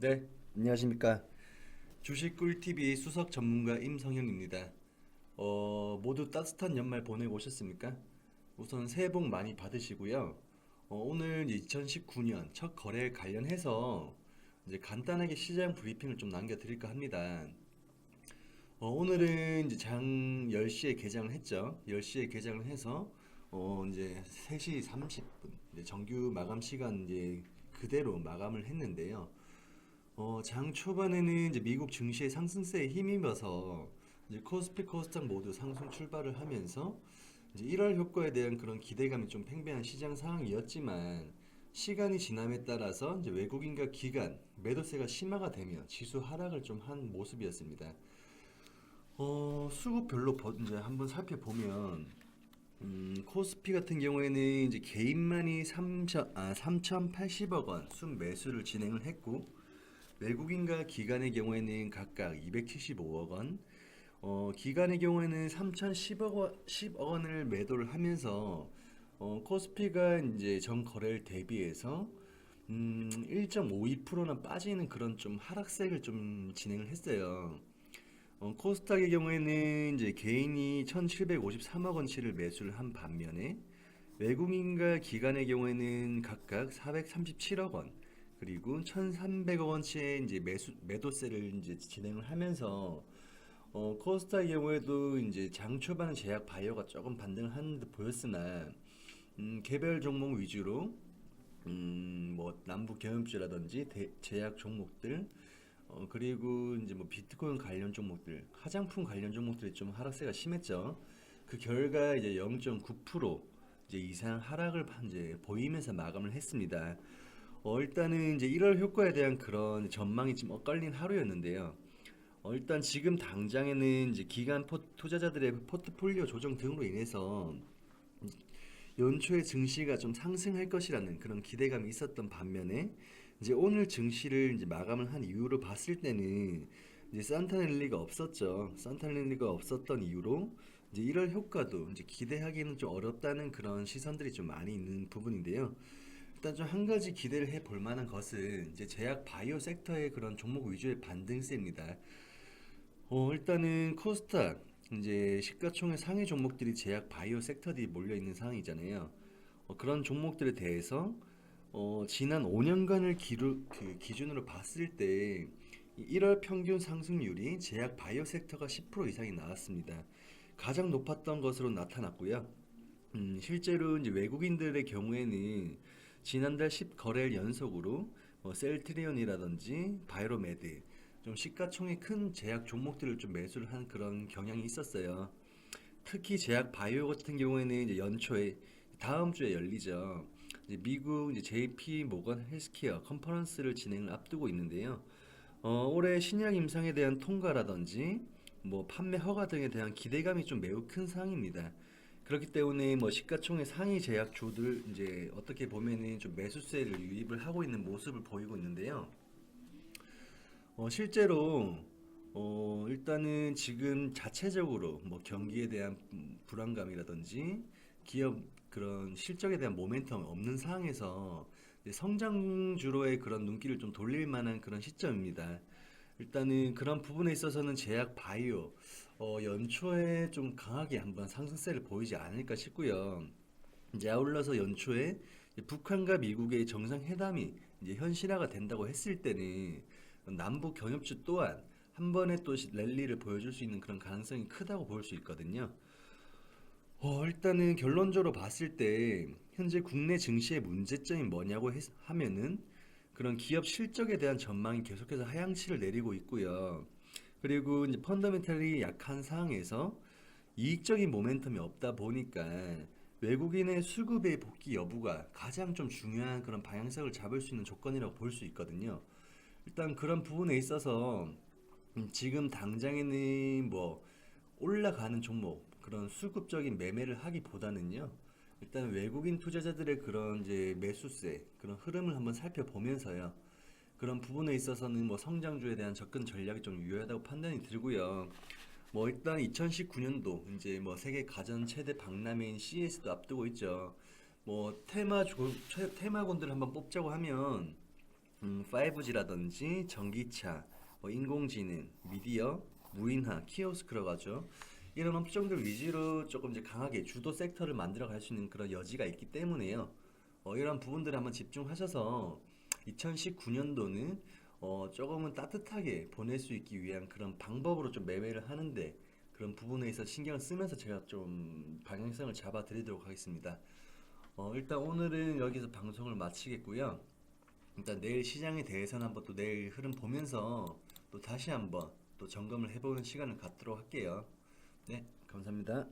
네, 안녕하십니까. 주식 꿀TV 수석 전문가 임성현입니다. 어, 모두 따뜻한 연말 보내고 오셨습니까? 우선 새해 복 많이 받으시고요. 어, 오늘 2019년 첫 거래에 관련해서 이제 간단하게 시장 브리핑을 좀 남겨드릴까 합니다. 어, 오늘은 이제 장 10시에 개장을 했죠. 10시에 개장을 해서 어, 이제 3시 30분 이제 정규 마감 시간 이제 그대로 마감을 했는데요. 어, 장 초반에는 이제 미국 증시의 상승세에 힘입어서 이제 코스피 코스닥 모두 상승 출발을 하면서 이제 1월 효과에 대한 그런 기대감이 좀 팽배한 시장 상황이었지만 시간이 지남에 따라서 이제 외국인과 기관 매도세가 심화가 되며 지수 하락을 좀 한 모습이었습니다. 어, 수급별로 버- 이제 한번 살펴보면 음, 코스피 같은 경우에는 이제 개인만이 3천 아 3,080억 원 순매수를 진행을 했고 외국인과 기관의 경우에는 각각 275억 원, 어, 기관의 경우에는 3,010억 원, 10억 원을 매도를 하면서 어, 코스피가 이제 전 거래일 대비해서 음, 1.52%나 빠지는 그런 좀 하락세를 좀 진행을 했어요. 어, 코스닥의 경우에는 이제 개인이 1,753억 원치를 매수를 한 반면에 외국인과 기관의 경우에는 각각 437억 원 그리고 1,300억 원치의 이제 매수 매도세를 이제 진행을 하면서 어, 코스닥의 경우에도 이제 장 초반에 제약 바이오가 조금 반등을 하는 듯 보였으나 음, 개별 종목 위주로 음, 뭐 남북 경협주라든지 대- 제약 종목들 어, 그리고 이제 뭐 비트코인 관련 종목들, 화장품 관련 종목들이 좀 하락세가 심했죠. 그 결과 이제 0.9% 이제 이상 하락을 판- 이제 보이면서 마감을 했습니다. 어, 일단은 이제 1월 효과에 대한 그런 전망이 좀 엇갈린 하루였는데요. 어, 일단 지금 당장에는 이제 기관 포, 투자자들의 포트폴리오 조정 등으로 인해서 연초에 증시가 좀 상승할 것이라는 그런 기대감이 있었던 반면에 이제 오늘 증시를 이제 마감을 한 이유로 봤을 때는 이제 산타랠리가 없었죠. 산타랠리가 없었던 이유로 이제 1월 효과도 이제 기대하기는 좀 어렵다는 그런 시선들이 좀 많이 있는 부분인데요. 일단 좀 한 가지 기대를 해 볼 만한 것은 이제 제약 바이오 섹터의 그런 종목 위주의 반등세입니다. 어, 일단은 코스닥 이제 시가총액 상위 종목들이 제약 바이오 섹터들이 몰려 있는 상황이잖아요. 어, 그런 종목들에 대해서 어, 지난 5년간을 기루, 그 기준으로 봤을 때 1월 평균 상승률이 제약 바이오 섹터가 10% 이상이 나왔습니다. 가장 높았던 것으로 나타났고요. 음, 실제로 이제 외국인들의 경우에는 지난달 10 거래일 연속으로 뭐 셀트리온이라든지 바이로메드 좀 시가총액 큰 제약 종목들을 좀 매수를 한 그런 경향이 있었어요. 특히 제약 바이오 같은 경우에는 이제 연초에 다음 주에 열리죠. 이제 미국 이제 JP 모건 헬스케어 컨퍼런스를 진행을 앞두고 있는데요. 어, 올해 신약 임상에 대한 통과라든지 뭐 판매 허가 등에 대한 기대감이 좀 매우 큰 상황입니다. 그렇기 때문에 뭐 시가총액 상위 제약주들 이제 어떻게 보면은 좀 매수세를 유입을 하고 있는 모습을 보이고 있는데요. 어, 실제로 어, 일단은 지금 자체적으로 뭐 경기에 대한 음, 불안감이라든지 기업 그런 실적에 대한 모멘텀 없는 상황에서 성장주로의 그런 눈길을 좀 돌릴 만한 그런 시점입니다. 일단은 그런 부분에 있어서는 제약 바이오 어, 연초에 좀 강하게 한번 상승세를 보이지 않을까 싶고요. 이제 아울러서 연초에 북한과 미국의 정상회담이 이제 현실화가 된다고 했을 때는 남북 경협주 또한 한 번에 또 시- 랠리를 보여줄 수 있는 그런 가능성이 크다고 볼 수 있거든요. 어, 일단은 결론적으로 봤을 때 현재 국내 증시의 문제점이 뭐냐고 했- 하면은 그런 기업 실적에 대한 전망이 계속해서 하향치를 내리고 있고요. 그리고 이제 펀더멘탈이 약한 상황에서 이익적인 모멘텀이 없다 보니까 외국인의 수급의 복귀 여부가 가장 좀 중요한 그런 방향성을 잡을 수 있는 조건이라고 볼 수 있거든요. 일단 그런 부분에 있어서 음, 지금 당장에는 뭐 올라가는 종목 그런 수급적인 매매를 하기보다는요. 일단 외국인 투자자들의 그런 이제 매수세 그런 흐름을 한번 살펴보면서요. 그런 부분에 있어서는 뭐 성장주에 대한 접근 전략이 좀 유효하다고 판단이 들고요. 뭐 일단 2019년도 이제 뭐 세계 가전 최대 박람회인 CES도 앞두고 있죠. 뭐 테마 테마군들 한번 뽑자고 하면 음, 5G라든지 전기차, 뭐 인공지능, 미디어, 무인화, 키오스크라고 하죠. 이런 업종들 위주로 조금 이제 강하게 주도 섹터를 만들어 갈 수 있는 그런 여지가 있기 때문에요. 어, 이런 부분들을 한번 집중하셔서 2019년도는 어, 조금은 따뜻하게 보낼 수 있기 위한 그런 방법으로 좀 매매를 하는데 그런 부분에 있어 신경을 쓰면서 제가 좀 방향성을 잡아 드리도록 하겠습니다. 어, 일단 오늘은 여기서 방송을 마치겠고요. 일단 내일 시장에 대해서는 한번 또 내일 흐름 보면서 또 다시 한번 또 점검을 해보는 시간을 갖도록 할게요. 네, 감사합니다.